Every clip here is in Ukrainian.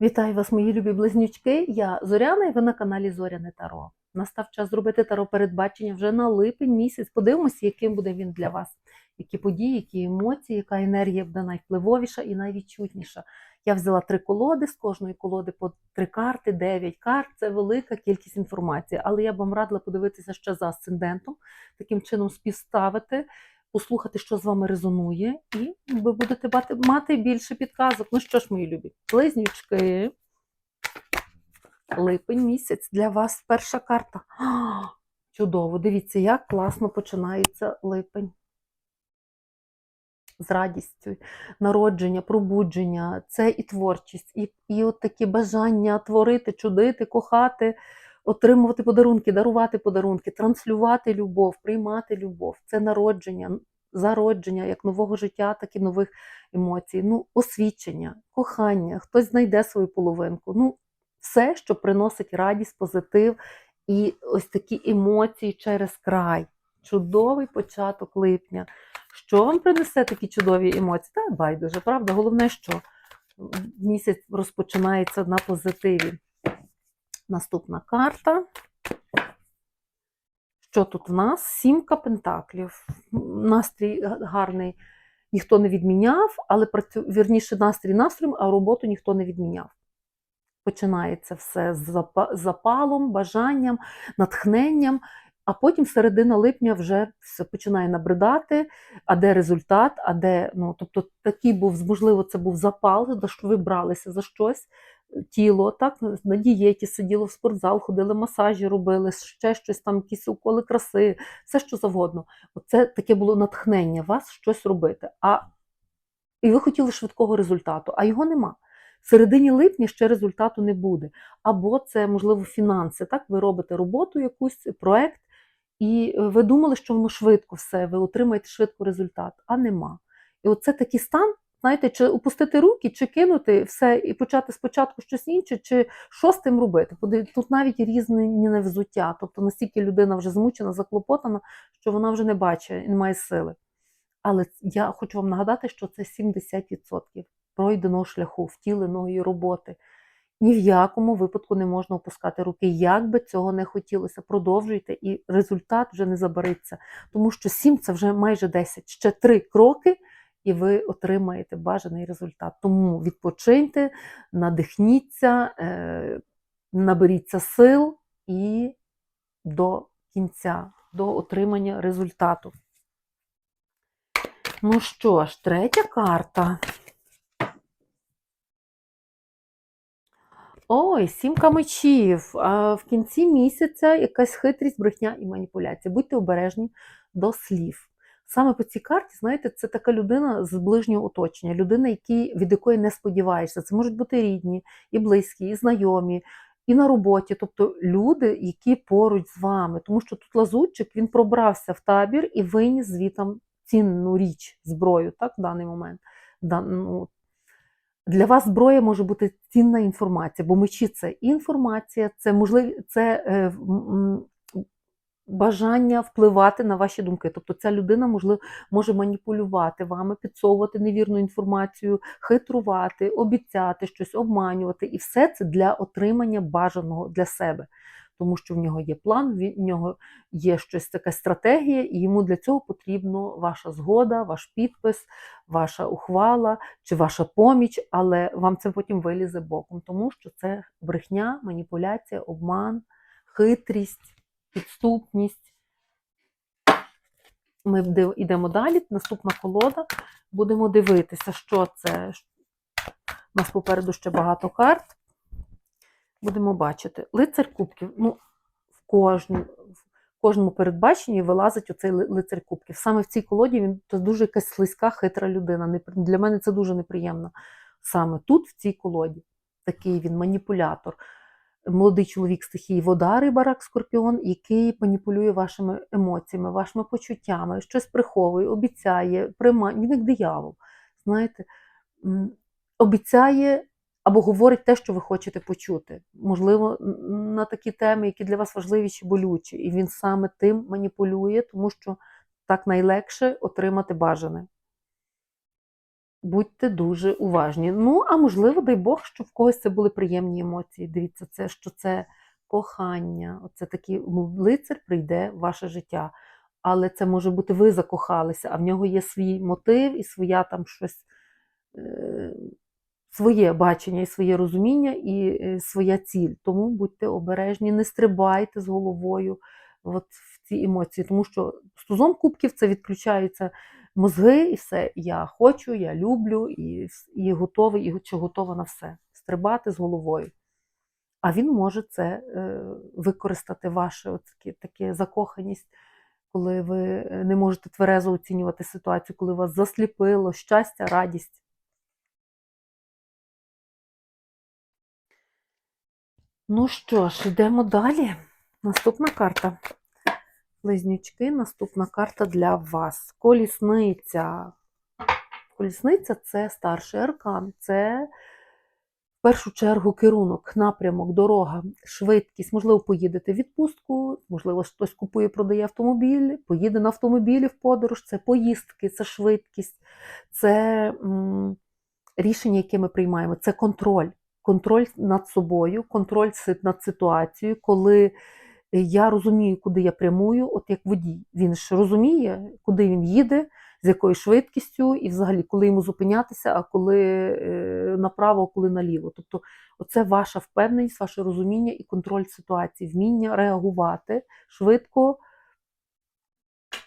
Вітаю вас, мої любі близнючки. Я Зоряна і ви на каналі Зоряне Таро. Настав час зробити таро передбачення вже на липень місяць. Подивимося, яким буде він для вас. Які події, які емоції, яка енергія буде найвпливовіша і найвідчутніша. Я взяла три колоди, з кожної колоди по три карти, дев'ять карт. Це велика кількість інформації. Але я б вам радила подивитися ще за асцендентом, таким чином співставити, послухати, що з вами резонує, і ви будете мати, більше підказок. Ну що ж, мої любі, близнючки. Липень місяць для вас перша карта. А, чудово! Дивіться, як класно починається липень. З радістю, народження, пробудження, це і творчість, і, і от такі бажання творити, чудити, кохати, отримувати подарунки, дарувати подарунки, транслювати любов, приймати любов. Це народження, зародження як нового життя, так і нових емоцій. Ну, освічення, кохання, хтось знайде свою половинку. Ну, все, що приносить радість, позитив і ось такі емоції через край. Чудовий початок липня. Що вам принесе такі чудові емоції? Та байдуже, правда? Головне, що місяць розпочинається на позитиві. Наступна карта. Що тут в нас? Сімка пентаклів. Настрій гарний ніхто не відміняв, але вірніше настрій настроєм, а роботу ніхто не відміняв. Починається все з запалом, бажанням, натхненням, а потім середина липня вже все починає набридати, а де результат, а де, ну, тобто такий був, можливо, це був запал, за що ви бралися за щось, тіло, так, на дієті сиділо в спортзал, ходили масажі, робили, ще щось там, якісь уколи краси, все що завгодно. Оце таке було натхнення вас щось робити. А і ви хотіли швидкого результату, а його нема. В середині липня ще результату не буде. Або це, можливо, фінанси. Так, ви робите роботу, якусь проект, і ви думали, що воно швидко все, ви отримаєте швидко результат, а нема. І оце такий стан, знаєте, чи опустити руки, чи кинути все і почати спочатку щось інше, чи що з тим робити. Тут навіть різні невзуття. Тобто настільки людина вже змучена, заклопотана, що вона вже не бачить і не має сили. Але я хочу вам нагадати, що це 70% пройденого шляху, втіленої роботи. Ні в якому випадку не можна опускати руки. Як би цього не хотілося, продовжуйте, і результат вже не забариться. Тому що 7 це вже майже 10. Ще 3 кроки, і ви отримаєте бажаний результат. Тому відпочиньте, надихніться, е, наберіться сил і до кінця, до отримання результату. Ну що ж, третя карта. Ой, сімка мечів. А в кінці місяця якась хитрість, брехня і маніпуляція. Будьте обережні до слів. Саме по цій карті, знаєте, це така людина з ближнього оточення, людина, які, від якої не сподіваєшся. Це можуть бути рідні, і близькі, і знайомі, і на роботі. Тобто люди, які поруч з вами. Тому що тут лазутчик він пробрався в табір і виніс звітам цінну річ, зброю, так, в даний момент. Ну, для вас зброя може бути цінна інформація, бо мечі це інформація, це можливі, це е, бажання впливати на ваші думки. Тобто ця людина можливо може маніпулювати вами, підсовувати невірну інформацію, хитрувати, обіцяти щось, обманювати, і все це для отримання бажаного для себе. Тому що в нього є план, в нього є щось така стратегія, і йому для цього потрібна ваша згода, ваш підпис, ваша ухвала чи ваша поміч, але вам це потім вилізе боком, тому що це брехня, маніпуляція, обман, хитрість, підступність. Ми йдемо далі. Наступна колода. Будемо дивитися, що це. У нас попереду ще багато карт. Будемо бачити. Лицар кубків. Ну, в кожному, в кожному передбаченні вилазить оцей ли- лицар кубків. Саме в цій колоді він то дуже якась слизька, хитра людина. Для мене це дуже неприємно. Саме тут, в цій колоді, такий він маніпулятор. Молодий чоловік стихії вода, риба, рак, скорпіон, який маніпулює вашими емоціями, вашими почуттями, щось приховує, обіцяє, приймає. Він як диявол. Знаєте, обіцяє або говорить те, що ви хочете почути. Можливо, на такі теми, які для вас важливі чи болючі. І він саме тим маніпулює, тому що так найлегше отримати бажане. Будьте дуже уважні. Ну, а можливо, дай Бог, що в когось це були приємні емоції. Дивіться, це що це кохання. Оце такий ну, лицар прийде в ваше життя. Але це може бути ви закохалися, а в нього є свій мотив і своя там щось, е, своє бачення, і своє розуміння, і е, своя ціль. Тому будьте обережні, не стрибайте з головою от в ці емоції, тому що з тузом кубків це відключаються мозги, і все. Я хочу, я люблю, і, і готовий, і чи готова на все. Стрибати з головою. А він може це е, використати, ваше таке закоханість, коли ви е, не можете тверезо оцінювати ситуацію, коли вас засліпило, щастя, радість. Ну що ж, йдемо далі. Наступна карта. Близнючки, наступна карта для вас. Колісниця. Колісниця це старший аркан, це в першу чергу керунок, напрямок, дорога, швидкість. Можливо, поїдете в відпустку, можливо, хтось купує, продає автомобіль, поїде на автомобілі в подорож. Це поїздки, це швидкість, це рішення, яке ми приймаємо, це контроль. Контроль над собою, контроль над ситуацією, коли я розумію, куди я прямую, от як водій. Він ж розуміє, куди він їде, з якою швидкістю, і взагалі, коли йому зупинятися, а коли е, направо, а коли наліво. Тобто, оце ваша впевненість, ваше розуміння і контроль ситуації, вміння реагувати швидко.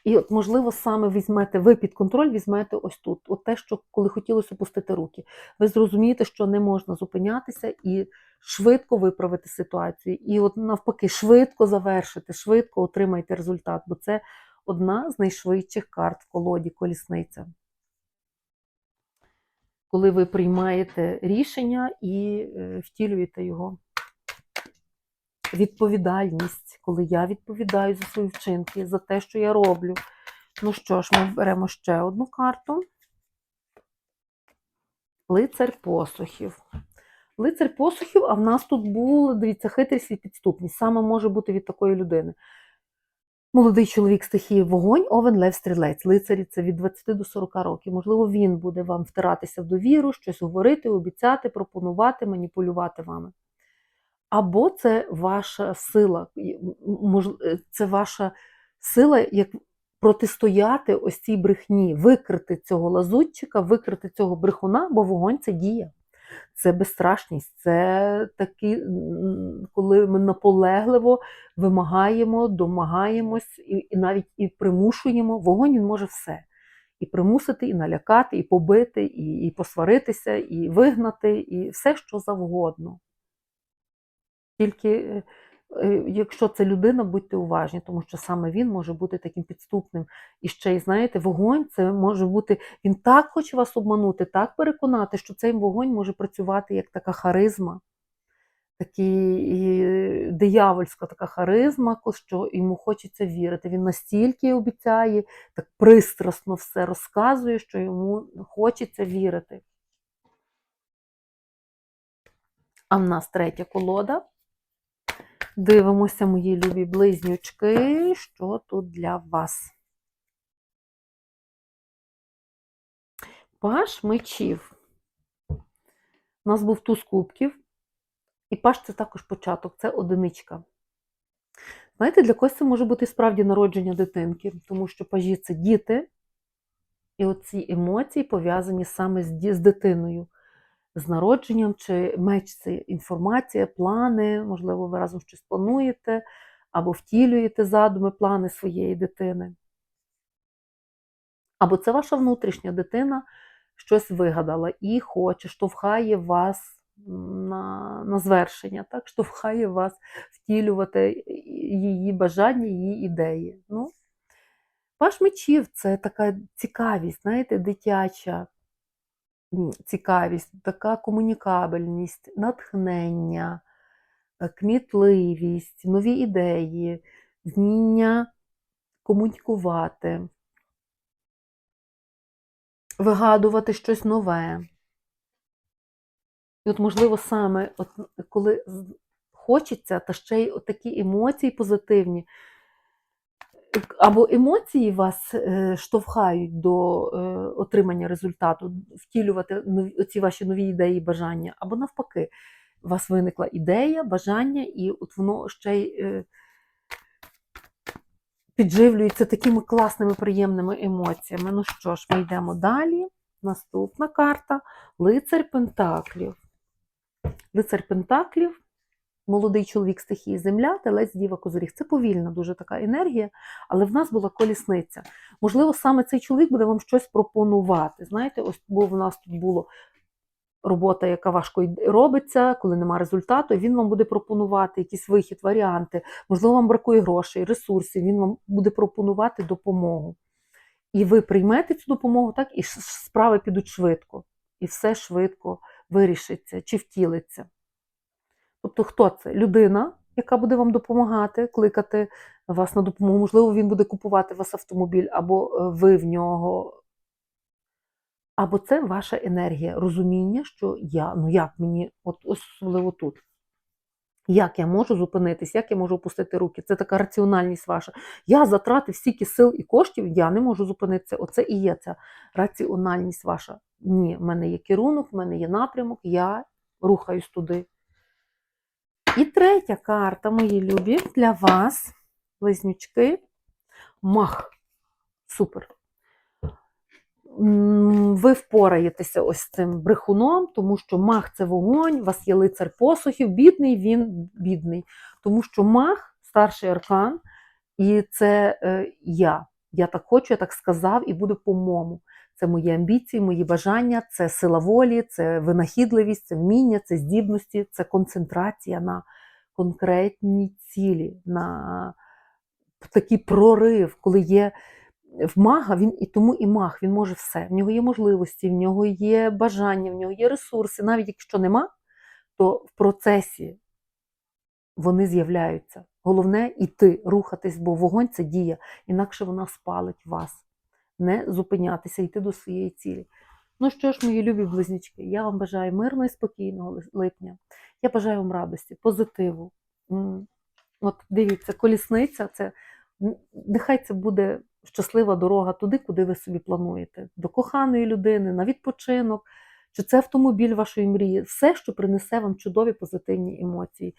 І от, можливо, саме візьмете, ви під контроль візьмете ось тут. От те, що коли хотілося опустити руки. Ви зрозумієте, що не можна зупинятися і швидко виправити ситуацію. І от навпаки, швидко завершити, швидко отримайте результат, бо це одна з найшвидших карт в колоді колісниця. Коли ви приймаєте рішення і е, втілюєте його. Відповідальність, коли я відповідаю за свої вчинки, за те, що я роблю. Ну що ж, ми беремо ще одну карту. Лицар посухів. Лицар посухів, а в нас тут була, дивіться, хитрість і підступність. Саме може бути від такої людини. Молодий чоловік стихії вогонь, овен, лев, стрілець. Лицарі це від 20 до 40 років. Можливо, він буде вам втиратися в довіру, щось говорити, обіцяти, пропонувати, маніпулювати вами. Або це ваша сила, е, це ваша сила, як протистояти ось цій брехні, викрити цього лазутчика, викрити цього брехуна, бо вогонь це дія. Це безстрашність, це такі, коли ми наполегливо вимагаємо, домагаємось і, і навіть і примушуємо. Вогонь він може все. І примусити, і налякати, і побити, і, і посваритися, і вигнати, і все, що завгодно. Тільки е, якщо це людина, будьте уважні, тому що саме він може бути таким підступним. І ще й знаєте, вогонь це може бути. Він так хоче вас обманути, так переконати, що цей вогонь може працювати як така харизма, такий е, диявольська така харизма, що йому хочеться вірити. Він настільки обіцяє, так пристрасно все розказує, що йому хочеться вірити. А в нас третя колода. Дивимося, мої любі близнючки, що тут для вас. Паш мечів. У нас був туз кубків, і паш це також початок, це одиничка. Знаєте, для когось це може бути справді народження дитинки, тому що пажі це діти, і оці емоції пов'язані саме з, дитиною, з народженням, чи меч це інформація, плани, можливо, ви разом щось плануєте, або втілюєте задуми, плани своєї дитини. Або це ваша внутрішня дитина щось вигадала і хоче, штовхає вас на, на звершення, так? штовхає вас втілювати її бажання, її ідеї. Ну, Паш мечів це така цікавість, знаєте, дитяча цікавість, така комунікабельність, натхнення, е, кмітливість, нові ідеї, вміння комунікувати, вигадувати щось нове. І от, можливо, саме от, коли хочеться, та ще й такі емоції позитивні, або емоції вас е, штовхають до е, отримання результату, втілювати оці ваші нові ідеї бажання, або навпаки, у вас виникла ідея, бажання, і от воно ще й е, підживлюється такими класними, приємними емоціями. Ну що ж, ми йдемо далі. Наступна карта Лицар Пентаклів. Лицар Пентаклів, молодий чоловік стихії Земля, телець Діва Козиріг. Це повільна дуже така енергія, але в нас була колісниця. Можливо, саме цей чоловік буде вам щось пропонувати. Знаєте, ось бо в нас тут було робота, яка важко робиться, коли нема результату, він вам буде пропонувати якийсь вихід, варіанти. Можливо, вам бракує грошей, ресурсів, він вам буде пропонувати допомогу. І ви приймете цю допомогу, так, і справи підуть швидко. І все швидко вирішиться чи втілиться. Тобто, хто це? Людина, яка буде вам допомагати, кликати вас на допомогу. Можливо, він буде купувати вас автомобіль, або е, ви в нього. Або це ваша енергія, розуміння, що я, ну як мені, от особливо тут. Як я можу зупинитись, як я можу опустити руки? Це така раціональність ваша. Я затратив стільки сил і коштів, я не можу зупинитися. Оце і є ця раціональність ваша. Ні, в мене є керунок, в мене є напрямок, я рухаюсь туди. І третя карта, мої любі, для вас, близнючки, мах. Супер. Ви впораєтеся ось цим брехуном, тому що мах це вогонь, у вас є лицар посухів, бідний він бідний. Тому що мах старший аркан, і це е, я. Я так хочу, я так сказав, і буде по-моєму. Це мої амбіції, мої бажання, це сила волі, це винахідливість, це вміння, це здібності, це концентрація на конкретні цілі, на такий прорив, коли є в мага, він і тому і маг, він може все. В нього є можливості, в нього є бажання, в нього є ресурси. Навіть якщо нема, то в процесі вони з'являються. Головне іти, рухатись, бо вогонь це дія, інакше вона спалить вас. Не зупинятися, йти до своєї цілі. Ну що ж, мої любі близнючки, я вам бажаю мирного і спокійного липня. Я бажаю вам радості, позитиву. От дивіться, колісниця це нехай це буде щаслива дорога туди, куди ви собі плануєте, до коханої людини, на відпочинок, чи це автомобіль вашої мрії, все, що принесе вам чудові позитивні емоції.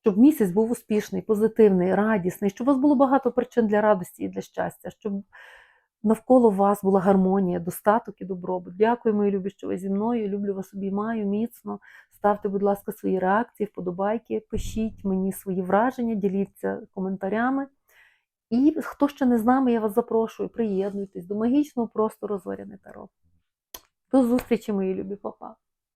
Щоб місяць був успішний, позитивний, радісний, щоб у вас було багато причин для радості і для щастя, щоб навколо вас була гармонія, достаток і добробут. Дякую, мої любі, що ви зі мною. Люблю вас обіймаю міцно. Ставте, будь ласка, свої реакції, вподобайки, пишіть мені свої враження, діліться коментарями. І хто ще не з нами, я вас запрошую, приєднуйтесь до магічного простору Зоряне Таро. До зустрічі, мої любі, Па-па!